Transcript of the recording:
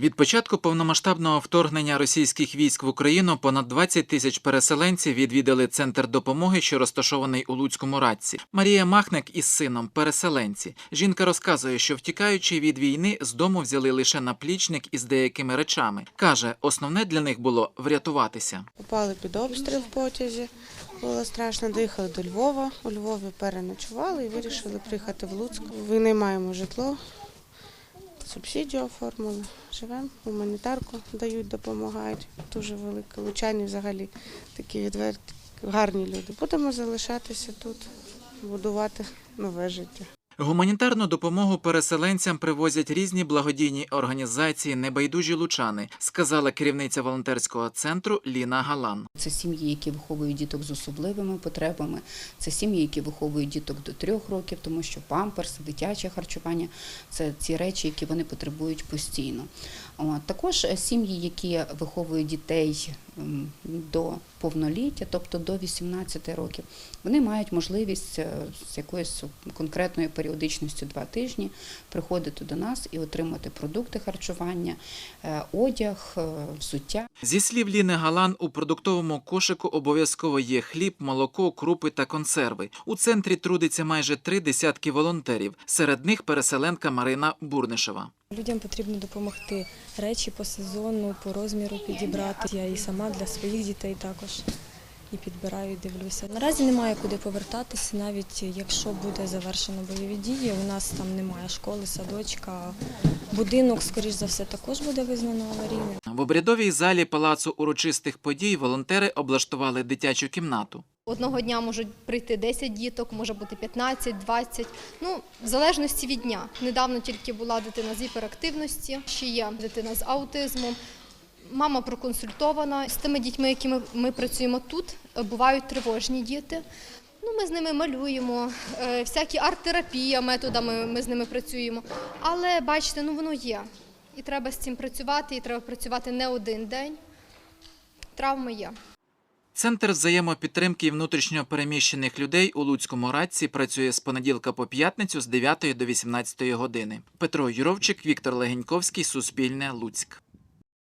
Від початку повномасштабного вторгнення російських військ в Україну понад 20 тисяч переселенців відвідали центр допомоги, що розташований у Луцькому радці. Марія Махник із сином переселенці. Жінка розказує, що втікаючи від війни, з дому взяли лише наплічник із деякими речами. каже, основне для них було врятуватися. Попали під обстріл в потязі. Було страшно. Доїхали до Львова. У Львові переночували і вирішили приїхати в Луцьк. Винаймаємо житло, субсидію оформили. Живемо, гуманітарку дають, допомагають. Дуже великі Лучані взагалі такі відверті, гарні люди. Будемо залишатися тут, будувати нове життя. Гуманітарну допомогу переселенцям привозять різні благодійні організації небайдужі лучани, сказала керівниця волонтерського центру Ліна Галан. Це сім'ї, які виховують діток з особливими потребами. Це сім'ї, які виховують діток до трьох років, тому що памперс, дитяче харчування це ці речі, які вони потребують постійно. Також сім'ї, які виховують дітей до повноліття, тобто до 18 років, вони мають можливість е, з якоюсь конкретною періодичністю два тижні приходити до нас і отримати продукти харчування, е, одяг, е, взуття. Зі слів Ліни Галан, у продуктовому кошику обов'язково є хліб, молоко, крупи та консерви. У центрі трудиться майже три десятки волонтерів. Серед них переселенка Марина Бурнишева. Людям потрібно допомогти речі по сезону, по розміру підібрати. Я і сама для своїх дітей також і підбираю, і дивлюся. Наразі немає куди повертатися, навіть якщо буде завершено бойові дії. У нас там немає школи, садочка, будинок, скоріш за все, також буде визнано аварійним. В обрядовій залі палацу урочистих подій волонтери облаштували дитячу кімнату. Одного дня можуть прийти 10 діток, може бути 15, 20, ну, в залежності від дня. Недавно тільки була дитина з гіперактивності, ще є дитина з аутизмом. Мама проконсультована. З тими дітьми, якими ми працюємо тут, бувають тривожні діти. Ну, ми з ними малюємо, е, всякі арт-терапія методами ми з ними працюємо. Але бачите, ну воно є. І треба з цим працювати, і треба працювати не один день. Травми є. Центр взаємопідтримки внутрішньо переміщених людей у Луцькому радці працює з понеділка по п'ятницю з 9 до 18 години. Петро Юровчик, Віктор Легеньковський, Суспільне, Луцьк.